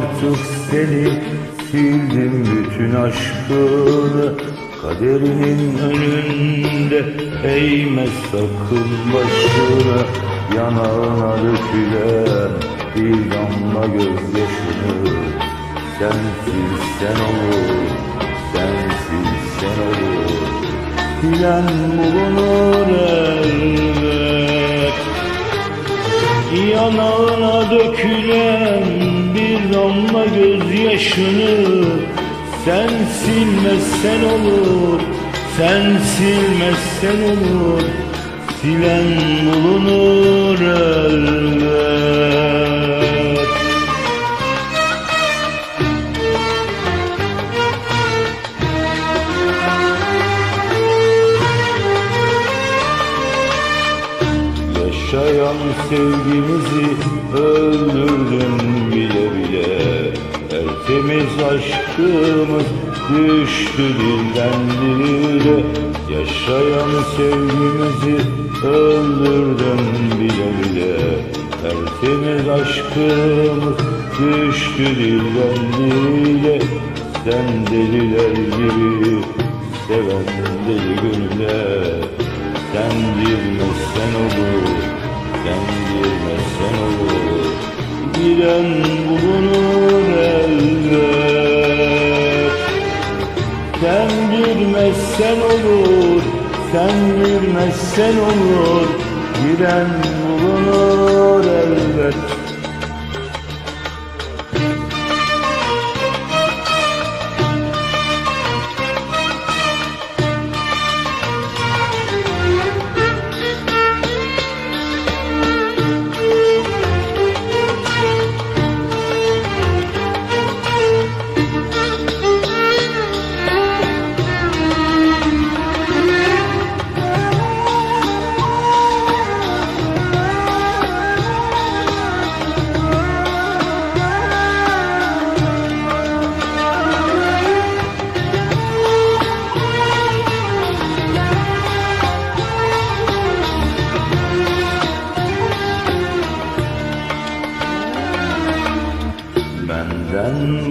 Artık seni Sildim bütün aşkını. Kaderinin önünde Eğme sakın başını. Yanağına dökülen Bir damla gözyaşını. Sensiz sen olur Sensiz sen olur. Bilen bulunur elbet. Yanağına dökülen damla gözyaşını Sen silmezsen olur, sen silmezsen olur Silen bulunur elbet. Yaşayan sevgimizi öldürdün bile Tertemiz aşkımız düştü dilden dile Yaşayan sevgimizi öldürdün bile bile. Tertemiz aşkımız düştü dilden dile Sen deliler gibi seven deli gönüller. Sen girmezsen olur, sen girmezsen olur. Giren bulunur girmezsen olur, sen girmezsen olur. Giren bulunur elbet.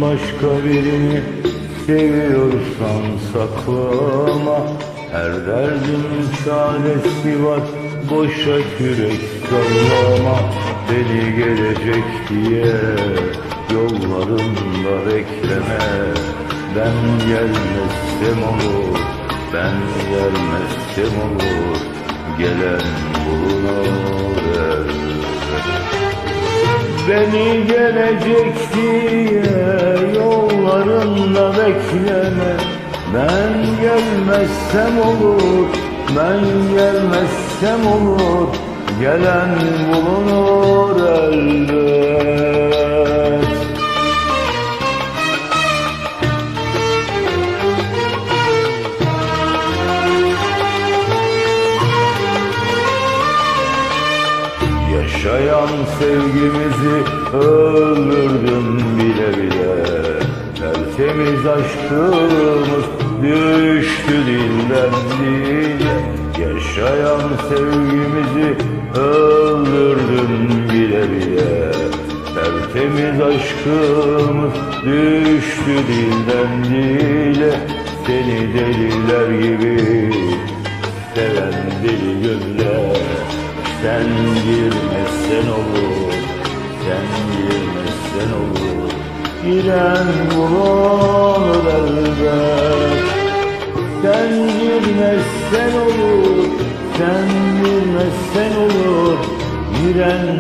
Başka birini seviyorsan saklama. Her derdin çaresi var boşa kürek sallama. Beni gelecek diye yollarında bekleme. Ben gelmezsem olur, ben gelmezsem olur. Gelen bulunur Beni gelecek diye yollarında bekleme. Ben gelmezsem olur, ben gelmezsem olur. Gelen bulunur elbet Yaşayan sevgimizi öldürdün bile bile. Tertemiz aşkımız düştü dilden dile. Yaşayan sevgimizi öldürdün bile bile. Tertemiz aşkımız düştü dilden dile. Seni deliler gibi seven deli gönüller sen girmezsen olur, sen girmezsen olur. Giren bulur elbet. Sen girmezsen olur, sen girmezsen olur. Giren.